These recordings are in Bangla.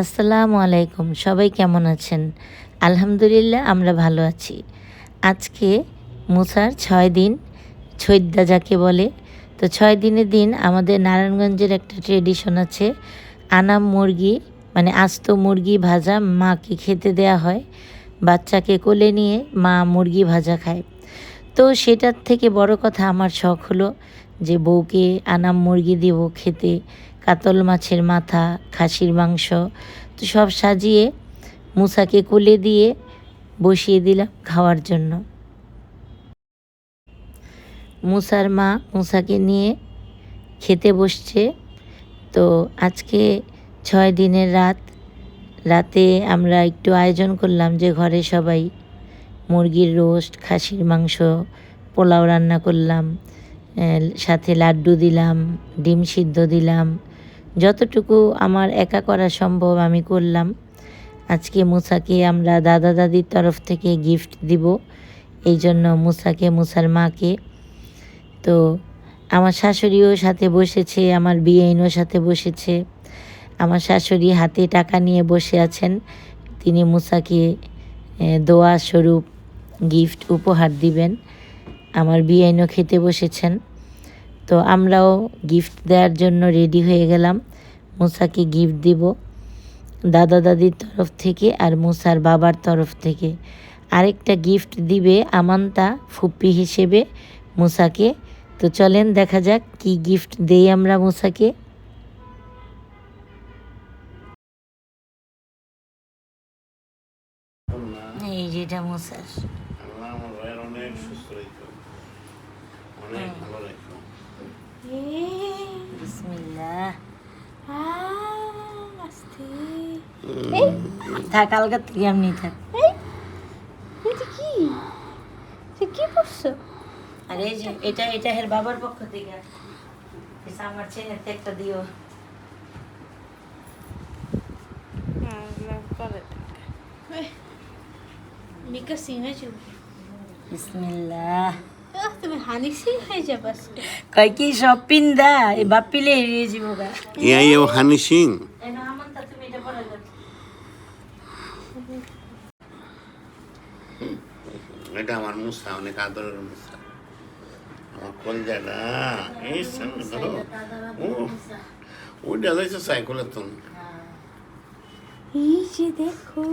আসসালামু আলাইকুম, সবাই কেমন আছেন? আলহামদুলিল্লাহ, আমরা ভালো আছি। আজকে মুসার ছয় দিন ছৈদ্দা যাকে বলে। তো ছয় দিনের দিন আমাদের নারায়ণগঞ্জের একটা ট্রেডিশন আছে, আনাম মুরগি মানে আস্ত মুরগি ভাজা মাকে খেতে দেয়া হয়, বাচ্চাকে কোলে নিয়ে মা মুরগি ভাজা খায়। তো সেটার থেকে বড় কথা আমার শখ হলো যে বউকে আনাম মুরগি দিব খেতে। কাতল মাছের মাথা, খাসির মাংস, তো সব সাজিয়ে মুসাকে কোলে দিয়ে বসিয়ে দিলাম খাওয়ার জন্য। মুসার মা মুসাকে নিয়ে খেতে বসছে। তো আজকে ছয় দিনের রাত। রাতে আমরা একটু আয়োজন করলাম যে ঘরে সবাই মুরগির রোস্ট, খাসির মাংস, পোলাও রান্না করলাম সাথে লাড্ডু দিলাম, ডিম সিদ্ধ দিলাম যতটুকু আমার একা করা সম্ভব আমি করলাম। আজকে মুসাকে আমরা দাদা দাদির তরফ থেকে গিফট দিব। এই জন্য মুসাকে, মুসার মাকে। তো আমার শাশুড়িও সাথে বসেছে, আমার বিয়েইনও সাথে বসেছে। আমার শাশুড়ি হাতে টাকা নিয়ে বসে আছেন। তিনি মুসাকে দোয়া স্বরূপ গিফট উপহার দিবেন। আমার বিয়েইনও খেতে বসেছেন। তো আমরাও গিফট দেওয়ার জন্য রেডি হয়ে গেলাম। মুসাকে গিফট দিব। দাদা দাদির তরফ থেকে আর মুসার বাবার তরফ থেকে। আরেকটা গিফট দিবে আমান্তা ফুপ্পি হিসেবে মুসাকে। তো চলেন দেখা যাক কি গিফট দেই আমরা মুসাকে। এই যেটা মুসার। অনেক সুস্থ ভালো থাক আলগা থেকে এমনি থাক কি কি করছ আর যে এটা এটা এর বাবার পক্ষ থেকে এসে আমার ছেলেতে একটা দিও মিকা সিং হয়েছে বিসমিল্লাহ তুমি হানি সিং হয়ে যাবে কয় কি সব পিন্দা? এই বাপিলে এড়িয়ে যাব গা। ইয়া ইয়া হানি সিং। এটা আমার মুসা অনেক আদরের মুসা। আমার কলজাটা এই সামনে ধরো। ও ওইটা যাইছে সাইকেলের তো এই যে দেখো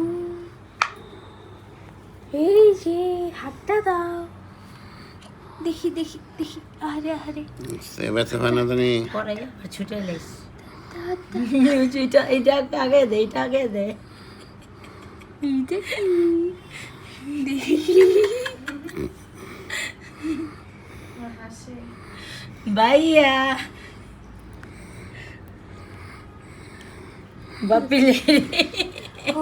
এই যে হাতটা দাও। দেখি দেখি দেখি। আরে আরে সে ব্যথা হয় না জানি পরে যাও ছুটে লাইস এটা এটা আগে দে এটা আগে দে। এইটা দেখি। ভাইয়া। বাপিলে ও।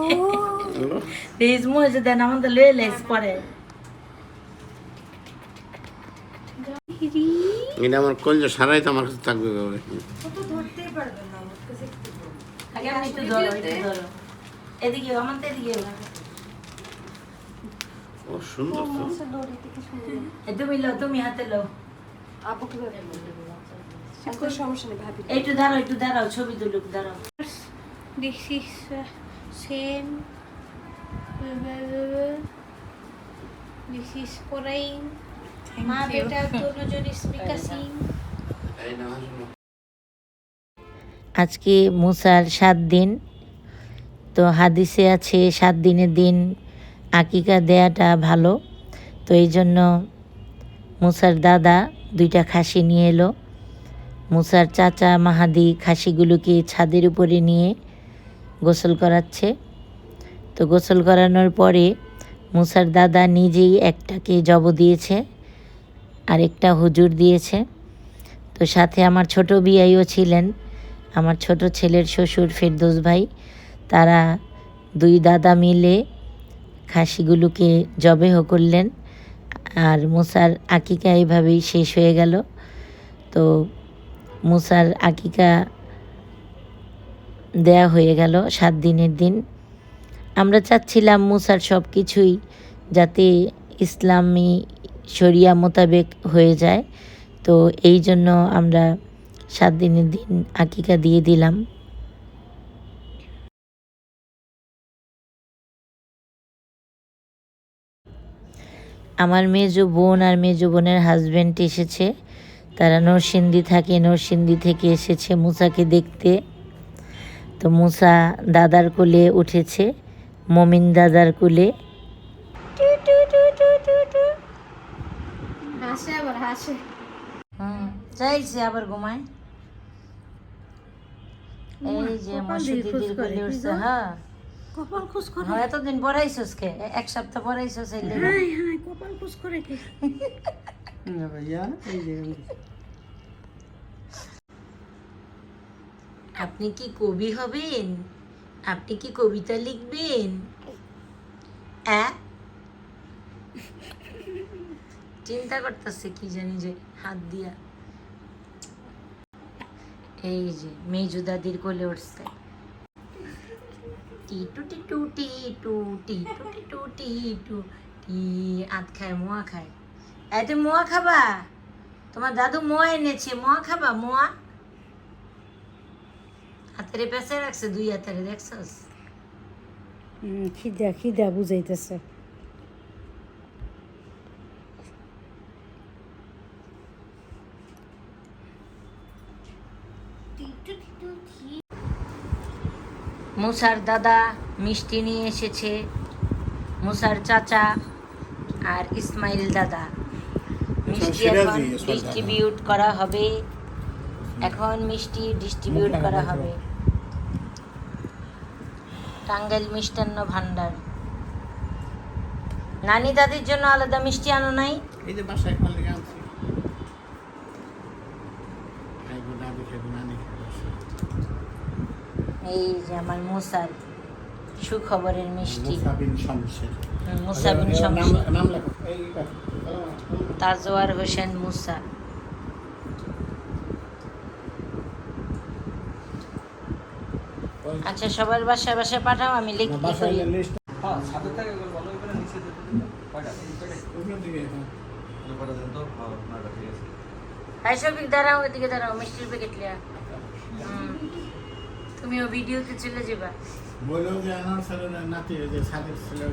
রিজ মজে দেন আমাদের লয়ে লাইস পরে হিরি এটা আমার কলজা সারাই তো আমার কাছে থাকবে ভাবে আগে আমি একটু ধরো একটু ধরো। এদিকে আমার তো এদিকে ও। সুন্দর তুমি লো তুমি হাতে লো একটু দাঁড়াও একটু দাঁড়াও ছবি তুলুক দাঁড়াও। This is same. This is Korain. মা বেটা দুজন সিং আজকে মুসার সাত দিন। তো হাদিসে আছে সাত দিনের দিন আকিকা দেয়াটা ভালো। তো এই জন্য মুসার দাদা দুইটা খাসি নিয়ে এলো। মুসার চাচা মাহাদি খাসিগুলোকে ছাদের উপরে নিয়ে গোসল করাচ্ছে। তো গোসল করানোর পরে মুসার দাদা নিজেই একটাকে জব দিয়েছে। আরেকটা হুজুর দিয়েছে। তো সাথে আমার ছোট বিয়াইও ছিলেন। আমার ছোট ছেলের শ্বশুর ফেরদোস ভাই। তারা দুই দাদা মিলে খাসিগুলোকে জবেহ করলেন। আর মুসার আকিকা এইভাবেই শেষ হয়ে গেল। তো মুসার আকিকা দেয়া হয়ে গেল সাত দিনের দিন। আমরা চাচ্ছিলাম মুসার সব কিছুই যাতে ইসলামী শরিয়া মোতাবেক হয়ে যায়। তো এই জন্য আমরা সাত দিনের দিন আকিকা দিয়ে দিলাম। আমার মেজো বোন আর মেজো বোনের হাজব্যান্ড এসেছে। তারা নরসিন্দি থাকে নরসিন্দি থেকে এসেছে মুসাকে দেখতে। তো মুসা দাদার কোলে উঠেছে, মমিন দাদার কোলে। টু টু টু টু টু টু। হাসে আবার হাসে হুম চাইছে আবার ঘুমায় এই যে মসু দিদির কোলে উঠছে হ্যাঁ কপাল খুশ করে হ্যাঁ এতদিন পড়াইছস কে এক সপ্তাহ পড়াইছস এই লেগে। হাই হাই কপাল খুশ করে কে আপনি কি কবি হবেন আপনি কি কবিতা লিখবেন অ্যাঁ? চিন্তা করতেছে কি জানি যে হাত দিয়া। এই যে মেজু দাদির কোলে উঠছে। টিটু টিটু টিটু টিটু টিটু টিটু, টি আত খায়, মোয়া খায়। এই তুমি মোয়া খাবা? তোমার দাদু মোয়া এনেছে, মোয়া খাবা? মোয়া? হাতেরে পেঁচে রাখছে, দুই হাতেরে, দেখছস? খিদা খিদা বুঝাইতেছে। মুসার দাদা মিষ্টি নিয়ে এসেছে মুসার চাচা আর ইসমাইল দাদা। মিষ্টি এখন। ডিস্ট্রিবিউট করা হবে। এখন মিষ্টি ডিস্ট্রিবিউট করা হবে। টাঙ্গাইল মিষ্টান্ন ভান্ডার। নানি দাদির জন্য আলাদা মিষ্টি আনো নাই? এই যে বাসায় এই যে আমার মুসার সুখবরের মিষ্টি। মুসাবিন এই তাজওয়ার হোসেন মুসা। আচ্ছা সবার বাসায় বাসায় পাঠাও আমি লিখি করি। লিস্ট হ্যাঁ হ্যাঁ। হ্যাঁ হাই শফিক দাঁড়াও এদিকে দাঁড়াও মিষ্টির প্যাকেট লিয়া। হুম। তুমিও ভিডিওতে চলে যাবা। বলো যে আমার ছেলে নাতি যে সাদের ছেলে